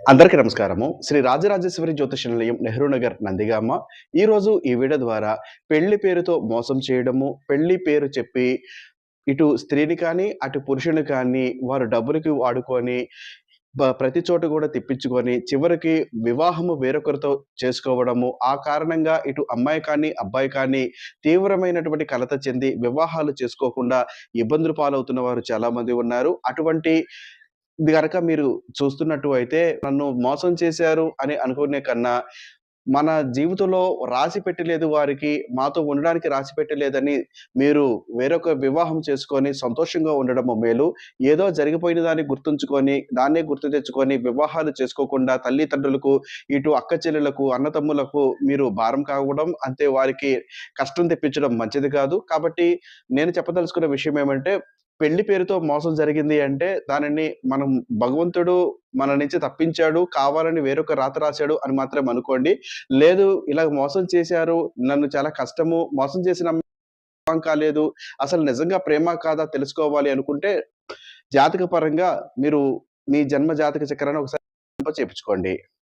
అందరికీ నమస్కారము. శ్రీ రాజరాజేశ్వరి జ్యోతిష నిలయం నెహ్రూ నగర్ నందిగామ. ఈరోజు ఈ వీడియో ద్వారా పెళ్ళి పేరుతో మోసం చేయడము పెళ్ళి పేరు చెప్పి ఇటు స్త్రీని కానీ అటు పురుషుని కానీ వారు డబ్బులకి వాడుకొని ప్రతి చోట కూడా తిప్పించుకొని చివరికి వివాహము వేరొకరితో చేసుకోవడము ఆ కారణంగా ఇటు అమ్మాయి కానీ అబ్బాయి కానీ తీవ్రమైనటువంటి కలత చెంది వివాహాలు చేసుకోకుండా ఇబ్బందులు పాలవుతున్న వారు చాలామంది ఉన్నారు. అటువంటి ఇది గనక మీరు చూస్తున్నట్టు అయితే నన్ను మోసం చేశారు అని అనుకునే కన్నా మన జీవితంలో రాసి పెట్టలేదు వారికి మాతో ఉండడానికి రాసి పెట్టలేదని మీరు వేరొక వివాహం చేసుకొని సంతోషంగా ఉండడం మేలు. ఏదో జరిగిపోయిన దాన్ని గుర్తుంచుకొని దాన్నే గుర్తు తెచ్చుకొని వివాహాలు చేసుకోకుండా తల్లిదండ్రులకు ఇటు అక్క చెల్లెలకు అన్నతమ్ములకు మీరు భారం కావడం అంతే వారికి కష్టం తెప్పించడం మంచిది కాదు. కాబట్టి నేను చెప్పదలుచుకున్న విషయం ఏమంటే పెళ్ళి పేరుతో మోసం జరిగింది అంటే దానిని మనం భగవంతుడు మన నుంచి తప్పించాడు కావాలని వేరొక రాత రాశాడు అని మాత్రం అనుకోండి. లేదు ఇలా మోసం చేశారు నన్ను చాలా కష్టము మోసం చేసిన కాలేదు అసలు నిజంగా ప్రేమ కాదా తెలుసుకోవాలి అనుకుంటే జాతక పరంగా మీరు మీ జన్మ జాతక చక్రాన్ని ఒకసారి చేపించుకోండి